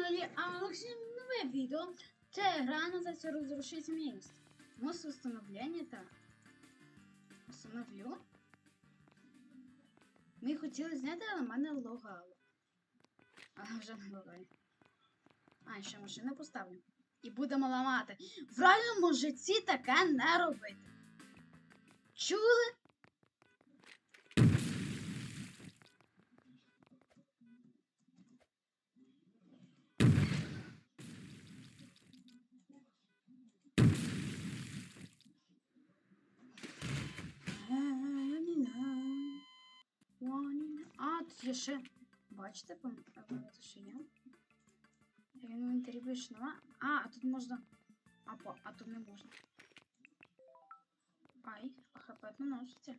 каналі Алекс нове відео. Це гра називається Розрушить міст. Мост встановлення та Установлю. Ми хотіли зняти, але мене логало. Але вже не лагає. А, ще машину поставлю. І будемо ламати. В реальному житті таке не робити. Чули? А, тут є ще. Бачите, пам'ятаєте, що є? В інвентарі більше нема. А, а тут можна. А, по... а тут не можна. Ай, а хп наноситься.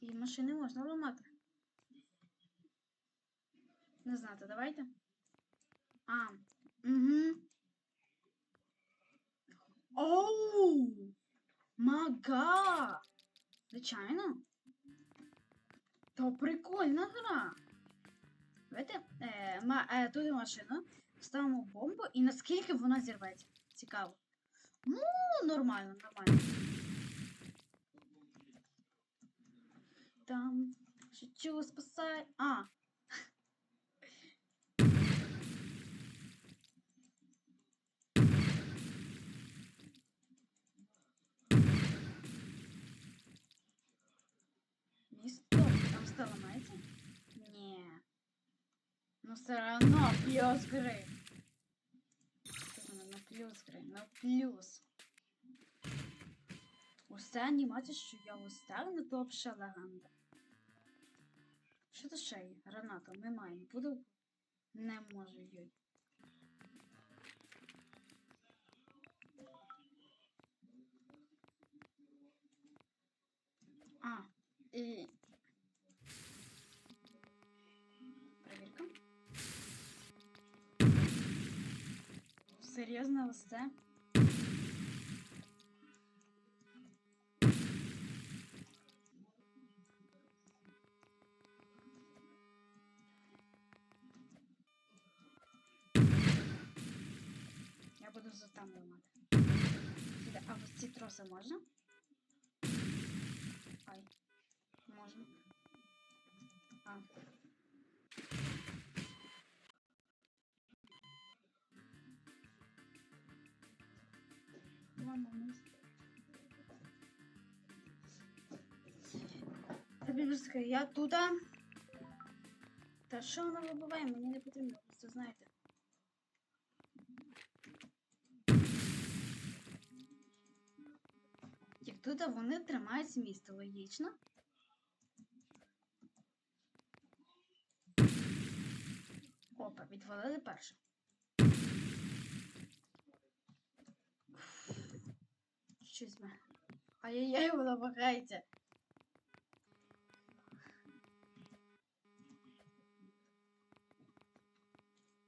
І машини можна ламати. Не знати, давайте. А, угу. Оу! Мага! Звичайно. То прикольна гра. Давайте е, ма, е, тут машина. ставимо бомбу і наскільки вона зірветься. Цікаво. Ну, нормально, нормально. Там шучу, спасай. А. Місто. Там все ламається? Ні. Ну все равно плюс гри. На плюс гри? На плюс. Усе анімація, що я оставлю, то взагалі легенда. Що це ще є? Граната, маємо. Буду. Не можу їй. А, і... Серйозно ось це? Я буду за там ламати. Сюди. А ось ці троси можна? Ай. Можна. А. Вже скажу, я туди. Та що вона вибиває? Мені не потрібно, просто знаєте. Як тут вони тримають місто, логічно. Опа, відвалили перше. Щось. Ай-яй-яй, вона вагається.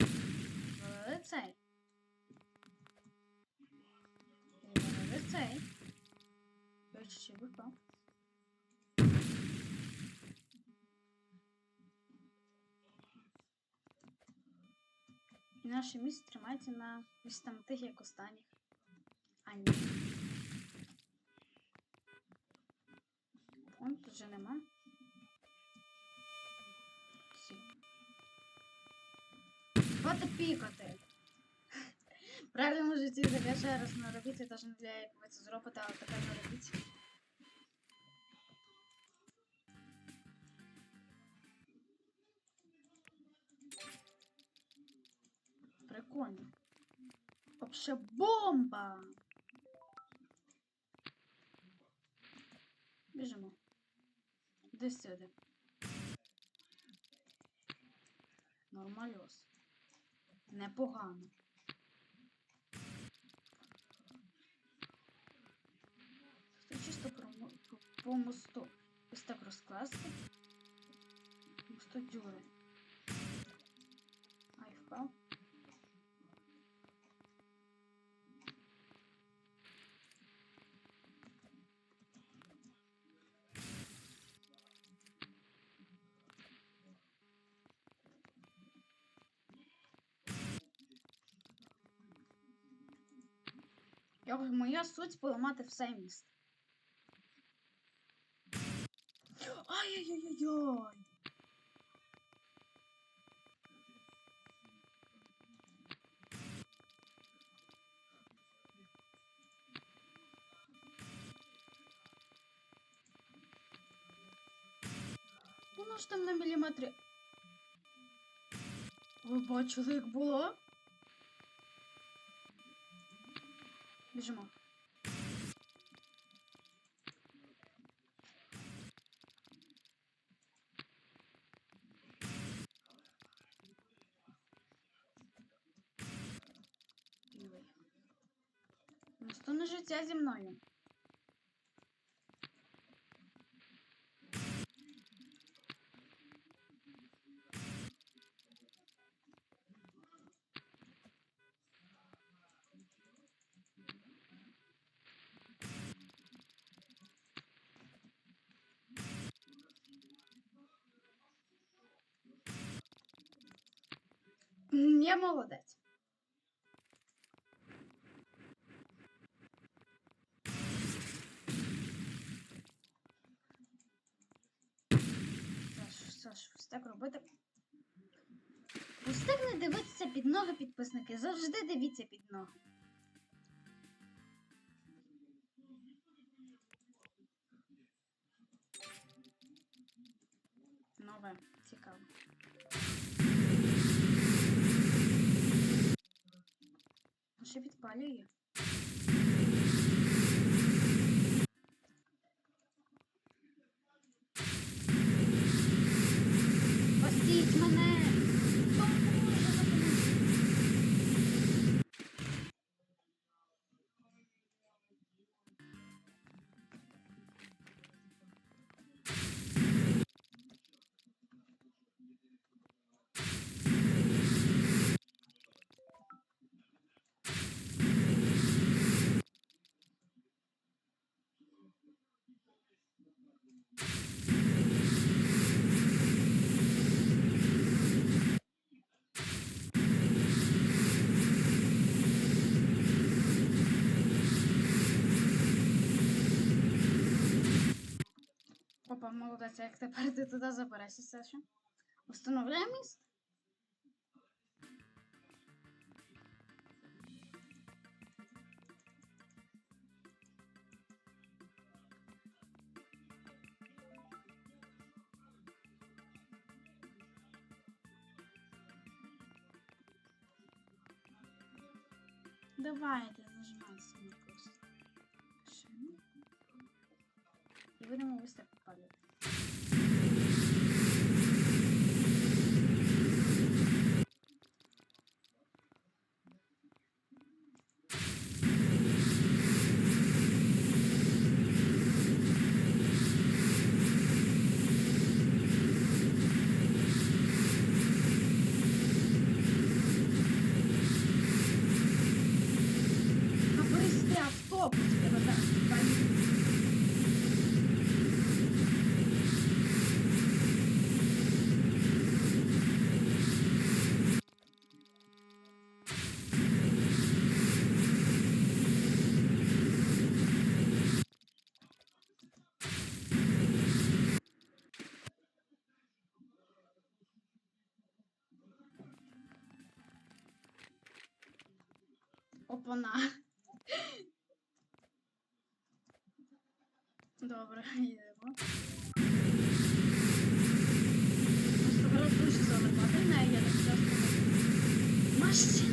Відвалили цей. Відвалили цей. Ще випав. І наше місце тримається на ось тих як останніх. А ні. Он тут вже нема. Всі. Хвати пікати. В правильному житті таке ще раз не робити, навіть не для як ви це зробите, але таке не робіть. Прикольно. Вообще бомба! Біжимо. Де сюди. Нормальос. Непогано. Це чисто про, мо- по, мосту. Ось так розкласти. Мосто Я, моя суть поламати все місто. Ай-яй-яй-яй! Воно ж там на міліметрі. Ви бачили, як було? Біжимо. Наступне життя зі мною. Я молодець. Так робити. Ось не дивитися під ноги підписники. Завжди дивіться під ноги. Нове, цікаво. А Ще помогат да чакате партията да забърши също. Установляемост. Давайте нажимаем на курс. И будем его выставить. Опана. Добре, йдемо. Дуже залипати неї, я так часто. Машина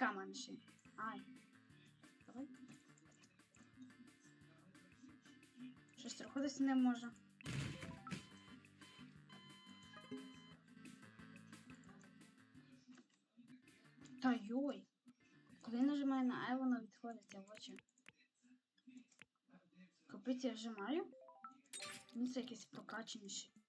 каманши. Ай. Давай. Щось рухатися не може. Та йой! Коли нажимаю на Ай, воно відходить в очі. Копиці я вжимаю. Ну це якісь прокаченіші.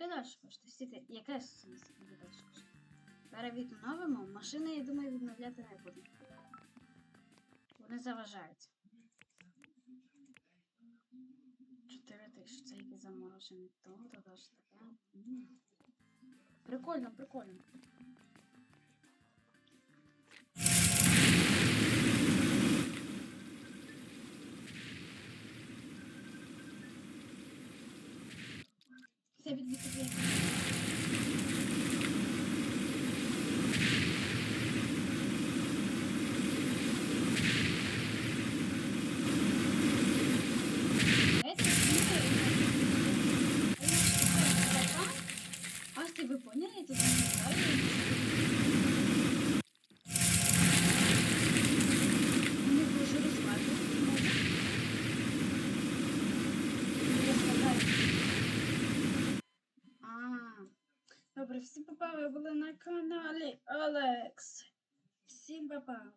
Скільки кошти. Стійте, яке сенсі скільки кошти? Перевідновимо, машини, я думаю, відновляти не буду. Вони заважають. 4 тисячі, це який заморожений. То, то то, то, то, то. Прикольно, прикольно. Від Вікіпедії. Ви були на каналі Алекс. Всім папа.